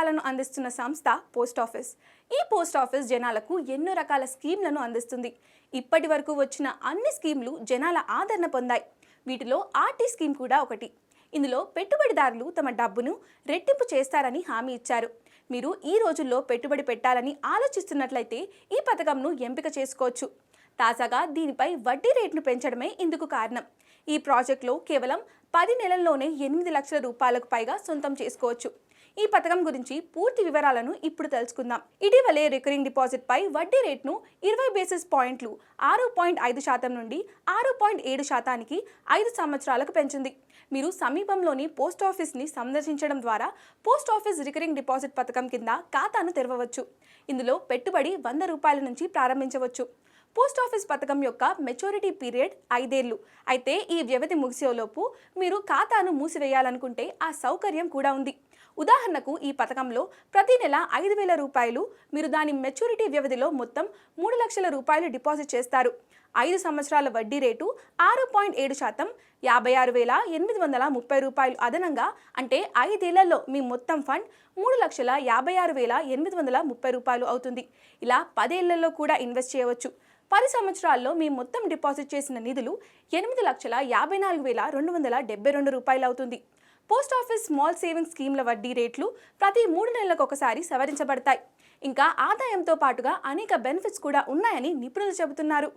పథకాలను అందిస్తున్న సంస్థ పోస్ట్ ఆఫీస్. ఈ పోస్ట్ ఆఫీస్ జనాలకు ఎన్నో రకాల స్కీమ్లను అందిస్తుంది. ఇప్పటి వరకు వచ్చిన అన్ని స్కీమ్లు జనాల ఆదరణ పొందాయి. వీటిలో ఆర్టీ స్కీమ్ కూడా ఒకటి. ఇందులో పెట్టుబడిదారులు తమ డబ్బును రెట్టింపు చేస్తారని హామీ ఇచ్చారు. మీరు ఈ రోజుల్లో పెట్టుబడి పెట్టాలని ఆలోచిస్తున్నట్లయితే ఈ పథకంను ఎంపిక చేసుకోవచ్చు. తాజాగా దీనిపై వడ్డీ రేటును పెంచడమే ఇందుకు కారణం. ఈ ప్రాజెక్టులో కేవలం పది నెలల్లోనే ఎనిమిది లక్షల రూపాయలకు పైగా సొంతం చేసుకోవచ్చు. ఈ పథకం గురించి పూర్తి వివరాలను ఇప్పుడు తెలుసుకుందాం. ఇటీవలే రికరింగ్ డిపాజిట్ పై వడ్డీ రేట్ను ఇరవై బేసిస్ పాయింట్లు ఆరు పాయింట్ ఐదు శాతం నుండి ఆరు పాయింట్ ఏడు శాతానికి ఐదు సంవత్సరాలకు పెంచింది. మీరు సమీపంలోని పోస్ట్ ఆఫీస్ని సందర్శించడం ద్వారా పోస్ట్ ఆఫీస్ రికరింగ్ డిపాజిట్ పథకం కింద ఖాతాను తెరవవచ్చు. ఇందులో పెట్టుబడి వంద రూపాయల నుంచి ప్రారంభించవచ్చు. పోస్ట్ ఆఫీస్ పథకం యొక్క మెచ్యూరిటీ పీరియడ్ ఐదేళ్ళు అయితే ఈ వ్యవధి ముగిసేలోపు మీరు ఖాతాను మూసివేయాలనుకుంటే ఆ సౌకర్యం కూడా ఉంది. ఉదాహరణకు ఈ పథకంలో ప్రతి నెల ఐదు వేల రూపాయలు మీరు దాని మెచ్యూరిటీ వ్యవధిలో మొత్తం మూడు లక్షల రూపాయలు డిపాజిట్ చేస్తారు. ఐదు సంవత్సరాల వడ్డీ రేటు ఆరు పాయింట్ ఏడు శాతం యాభై ఆరు వేల ఎనిమిది వందల ముప్పై రూపాయలు అదనంగా అంటే ఐదేళ్ళలో మీ మొత్తం ఫండ్ మూడు లక్షల యాభై ఆరు వేల ఎనిమిది వందల ముప్పై రూపాయలు అవుతుంది. ఇలా పదేళ్ళలో కూడా ఇన్వెస్ట్ చేయవచ్చు. పది సంవత్సరాల్లో మీ మొత్తం డిపాజిట్ చేసిన నిధులు ఎనిమిది లక్షల యాభై నాలుగు వేల రెండు వందల డెబ్బై రెండు రూపాయలు అవుతుంది. పోస్ట్ ఆఫీస్ స్మాల్ సేవింగ్స్ స్కీమ్ల వడ్డీ రేట్లు ప్రతి మూడు నెలలకు ఒకసారి సవరించబడతాయి. ఇంకా ఆదాయంతో పాటుగా అనేక బెనిఫిట్స్ కూడా ఉన్నాయని నిపుణులు చెబుతున్నారు.